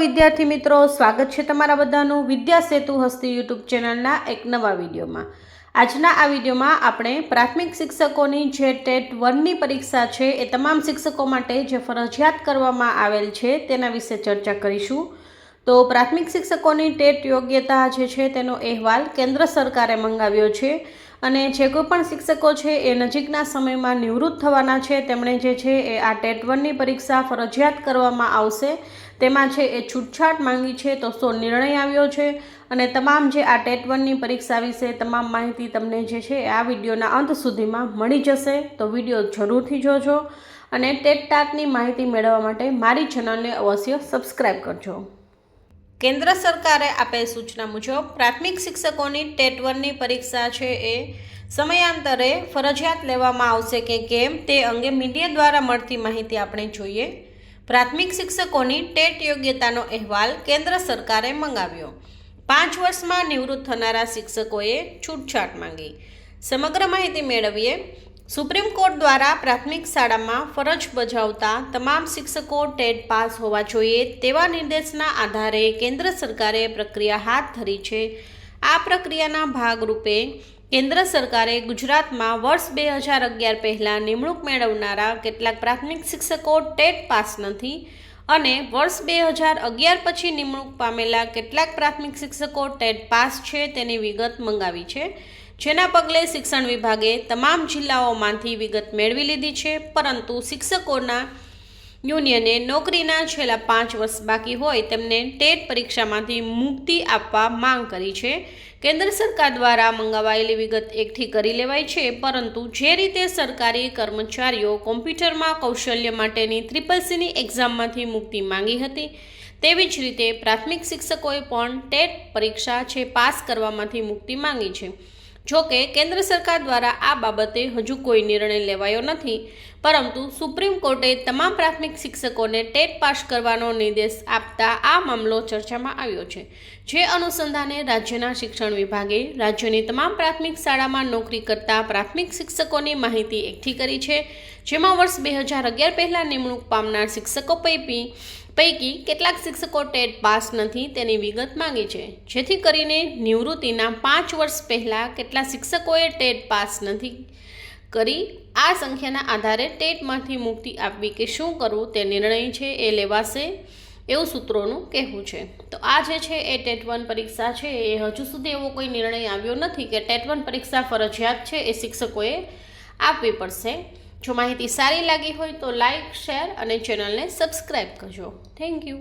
વિદ્યાર્થી મિત્રો, સ્વાગત છે તમારા બધાનું વિદ્યા સેતુ હસ્તી યુટ્યુબ ચેનલના એક નવા વિડીયોમાં. આજના આ વિડીયોમાં આપણે પ્રાથમિક શિક્ષકોની જે ટેટ વનની પરીક્ષા છે, એ તમામ શિક્ષકો માટે જે ફરજિયાત કરવામાં આવેલ છે, તેના વિશે ચર્ચા કરીશું. તો પ્રાથમિક શિક્ષકોની ટેટ યોગ્યતા જે છે, તેનો અહેવાલ કેન્દ્ર સરકારે મંગાવ્યો છે. અને જે કોઈ પણ શિક્ષકો છે એ નજીકના સમયમાં નિવૃત્ત થવાના છે, તેમણે જે છે એ આ ટેટ વનની પરીક્ષા ફરજિયાત કરવામાં આવશે. તેમાં છે એ છૂટછાટ માંગી છે તો શો નિર્ણય આવ્યો છે? અને તમામ જે આ ટેટ વનની પરીક્ષા વિશે તમામ માહિતી તમને જે છે એ આ વિડીયોના અંત સુધીમાં મળી જશે, તો વીડિયો જરૂરથી જોજો. અને ટેટ ટાટની માહિતી મેળવવા માટે મારી ચેનલને અવશ્ય સબસ્ક્રાઈબ કરજો. કેન્દ્ર સરકારે આપેલ સૂચના મુજબ, પ્રાથમિક શિક્ષકોની ટેટ વનની પરીક્ષા છે એ સમયાંતરે ફરજિયાત લેવામાં આવશે કે કેમ તે અંગે મીડિયા દ્વારા મળતી માહિતી આપણે જોઈએ. પ્રાથમિક શિક્ષકોની ટેટ યોગ્યતાનો અહેવાલ કેન્દ્ર સરકારે મંગાવ્યો. પાંચ વર્ષમાં નિવૃત્ત થનારા શિક્ષકોએ છૂટછાટ માંગી. સમગ્ર માહિતી મેળવીએ. સુપ્રીમ કોર્ટ દ્વારા પ્રાથમિક શાળામાં ફરજ બજાવતા તમામ શિક્ષકો ટેટ પાસ હોવા જોઈએ તેવા નિર્દેશના આધારે કેન્દ્ર સરકારે પ્રક્રિયા હાથ ધરી છે. આ પ્રક્રિયાના ભાગરૂપે કેન્દ્ર સરકારે ગુજરાતમાં વર્ષ બે હજાર અગિયાર પહેલાં નિમણૂક મેળવનારા કેટલાક પ્રાથમિક શિક્ષકો ટેટ પાસ નથી અને વર્ષ બે હજાર અગિયાર પછી નિમણૂક પામેલા કેટલાક પ્રાથમિક શિક્ષકો ટેટ પાસ છે તેની વિગત મંગાવી છે. જેના પગલે શિક્ષણ વિભાગે તમામ જિલ્લાઓમાંથી વિગત મેળવી લીધી છે, પરંતુ શિક્ષકોના યુનિયને નોકરીના છેલ્લા પાંચ વર્ષ બાકી હોય તેમને ટેટ પરીક્ષામાંથી મુક્તિ આપવા માંગ કરી છે. કેન્દ્ર સરકાર દ્વારા મંગાવાયેલી વિગત એકઠી કરી લેવાય છે, પરંતુ જે રીતે સરકારી કર્મચારીઓ કોમ્પ્યુટરમાં કૌશલ્ય માટેની ત્રિપલ સીની એક્ઝામમાંથી મુક્તિ માંગી હતી, તેવી જ રીતે પ્રાથમિક શિક્ષકોએ પણ ટેટ પરીક્ષા છે, પાસ કરવામાંથી મુક્તિ માંગી છે. જોકે કેન્દ્ર સરકાર દ્વારા આ બાબતે હજુ કોઈ નિર્ણય લેવાયો નથી. પરંતુ સુપ્રીમ કોર્ટે તમામ પ્રાથમિક શિક્ષકોને ટેટ પાસ કરવાનો નિર્દેશ આપતા આ મામલો ચર્ચામાં આવ્યો છે, જે અનુસંધાને રાજ્યના શિક્ષણ વિભાગે રાજ્યની તમામ પ્રાથમિક શાળામાં નોકરી કરતા પ્રાથમિક શિક્ષકોની માહિતી એકઠી કરી છે, જેમાં વર્ષ બે હજાર અગિયાર પહેલાં નિમણૂક પામનાર શિક્ષકો પૈકી પૈકી કેટલાક શિક્ષકો ટેટ પાસ નથી તેની વિગત માંગી છે. જેથી કરીને નિવૃત્તિના પાંચ વર્ષ પહેલાં કેટલા શિક્ષકોએ ટેટ પાસ નથી કરી, આ સંખ્યાના આધારે ટેટમાંથી મુક્તિ આપવી કે શું કરવું તે નિર્ણય છે એ લેવાશે એવું સૂત્રોનું કહેવું છે. તો આ જે છે એ ટેટ વન પરીક્ષા છે, એ હજુ સુધી એવો કોઈ નિર્ણય આવ્યો નથી કે ટેટ વન પરીક્ષા ફરજિયાત છે એ શિક્ષકોએ આપવી પડશે. જો માહિતી સારી લાગી હોય તો લાઇક શેર અને ચેનલને સબસ્ક્રાઈબ કરજો. Thank you